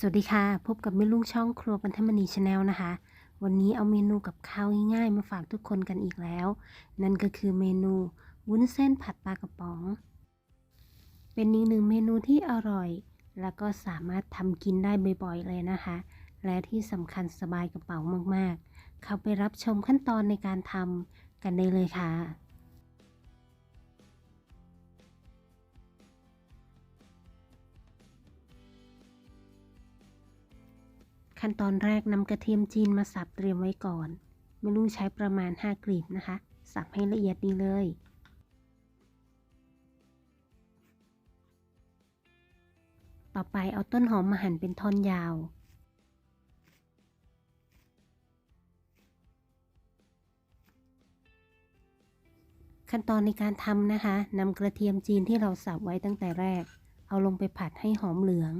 สวัสดีค่ะ พบกับแม่ลุงช่องครัวกันธมนีชาแนลนะคะ วันนี้เอาเมนูกับข้าวง่ายๆ มาฝากทุกคนกันอีกแล้ว นั่นก็คือเมนูวุ้นเส้นผัดปลากระป๋อง เป็นอีกหนึ่งเมนูที่อร่อย แล้วก็สามารถทำกินได้บ่อยๆเลยนะคะ และที่สำคัญสบายกระเป๋ามากๆ เข้าไปรับชมขั้นตอนในการทำกันได้เลยค่ะ ขั้นตอนแรกนำกระเทียมจีนมาสับเตรียมไว้ก่อนแม่ลุงใช้ประมาณ 5 กลีบนะคะ สับให้ละเอียดดีเลย ต่อไปเอาต้นหอมมาหั่นเป็นท่อนยาว ขั้นตอนในการทำนะคะนำกระเทียมจีนที่เราสับไว้ตั้งแต่แรก เอาลงไปผัดให้หอมเหลือง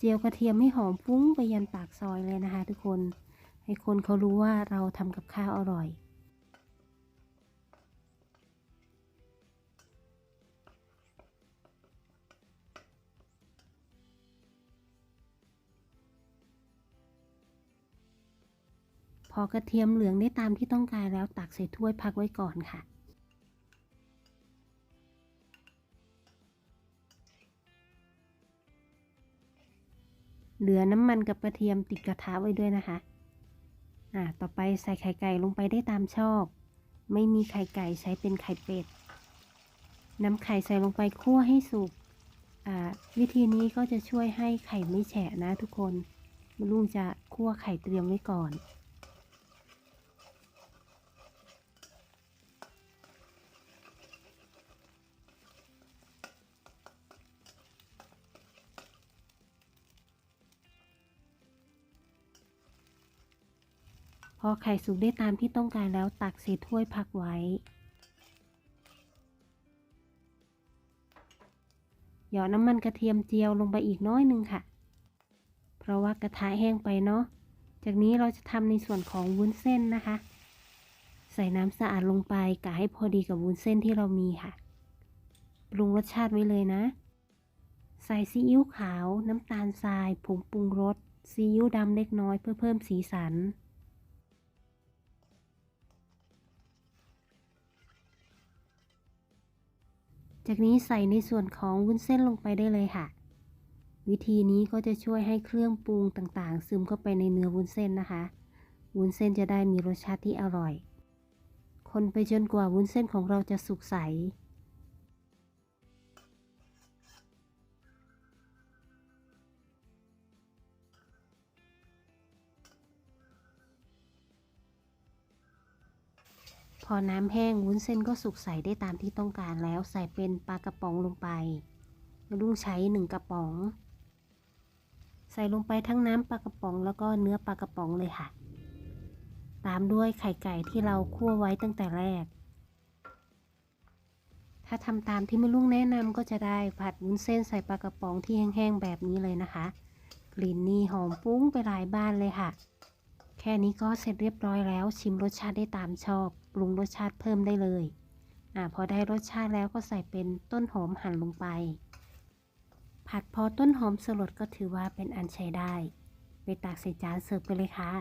เจียวกระเทียมให้หอมฟุ้งไปยันปากซอยเลยนะคะ ทุกคน ให้คนเขารู้ว่าเราทำกับข้าวอร่อย พอกระเทียมเหลืองได้ตามที่ต้องการแล้วตักใส่ถ้วยพักไว้ก่อนค่ะ เหลือน้ำมันกับกระเทียมติดกระทะไว้ด้วยนะคะ อ่า ต่อไปใส่ไข่ไก่ลงไปได้ตามชอบ ไม่มีไข่ไก่ใช้เป็นไข่เป็ดน้ำไข่ใส่ลงไปคั่วให้สุก อ่า วิธีนี้ก็จะช่วยให้ไข่ไม่แฉะนะทุกคนมลุงจะคั่วไข่เตรียมไว้ก่อน พอไข่สุกได้ตามที่ต้องการแล้วตักใส่ถ้วยพักไว้ หยอดน้ำมันกระเทียมเจียวลงไปอีกน้อยหนึงค่ะ เพราะว่ากระทะแห้งไปเนาะ จากนี้เราจะทำในส่วนของวุ้นเส้นนะคะ ใส่น้ำสะอาดลงไปกะให้พอดีกับวุ้นเส้นที่เรามีค่ะ ปรุงรสชาติไว้เลยนะ ใส่ซีอิ๊วขาว น้ำตาลทราย ผงปรุงรส ซีอิ๊วดำเล็กน้อยเพื่อเพิ่มสีสัน จากนี้ใส่ในส่วนของวุ้นเส้นลงไปได้เลยค่ะ วิธีนี้ก็จะช่วยให้เครื่องปรุงต่างๆ ซึมเข้าไปในเนื้อวุ้นเส้นนะคะ วุ้นเส้นจะได้มีรสชาติที่อร่อย คนไปจนกว่าวุ้นเส้นของเราจะสุกใส อน้ำแห้งวุ้นเส้นก็สุกใสได้ตามที่ต้องการแล้วใส่เป็นปลากระป๋องลงไปลุงใช้หนึ่งกระป๋อง ใส่ลงไปทั้งน้ำปลากระป๋องแล้วก็เนื้อปลากระป๋องเลยค่ะ ตามด้วยไข่ไก่ที่เราคั่วไว้ตั้งแต่แรก ถ้าทำตามที่แม่ลุงแนะนำก็จะได้ผัดวุ้นเส้นใส่ปลากระป๋องที่แห้งๆแบบนี้เลยนะคะ กลิ่นนี่หอมฟุ้งไปหลายบ้านเลยค่ะ แค่นี้ก็เสร็จเรียบร้อยแล้ว ชิมรสชาติได้ตามชอบ ปรุงรสชาติเพิ่มได้เลยอ่าพอได้รสชาติแล้วก็ใส่เป็นต้นหอมหั่นลงไป ผัดพอต้นหอมสลดก็ถือว่าเป็นอันใช้ได้ ไปตักใส่จานเสิร์ฟไปเลยค่ะ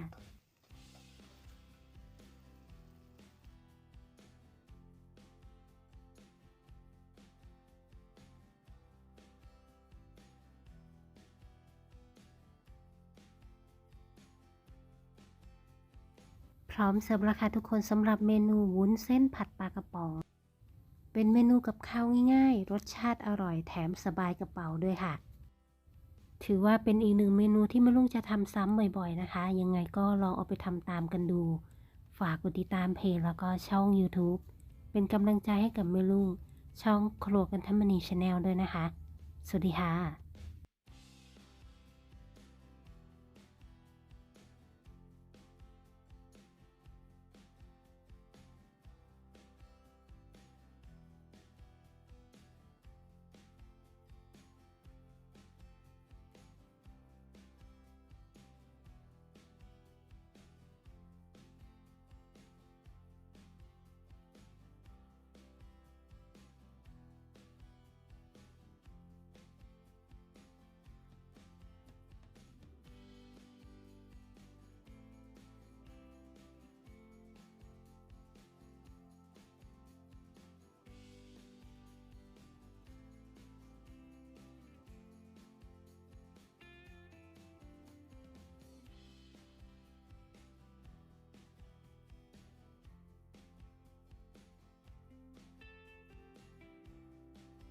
ร้อมเสิร์ฟแล้วค่ะทุกคนสำหรับเมนูวุ้นเส้นผัดปลากระป๋อง เป็นเมนูกับข้าวง่ายๆ รสชาติอร่อยแถมสบายกระเป๋าด้วยค่ะ ถือว่าเป็นอีกหนึ่งเมนูที่แม่ลุงจะทำซ้ำบ่อยๆนะคะ ยังไงก็ลองเอาไปทำตามกันดู ฝากกดติดตามเพจแล้วก็ช่อง YouTube เป็นกำลังใจให้กับแม่ลุงช่องครัวกันธรรมนีชาแนลด้วยนะคะ สวัสดีค่ะ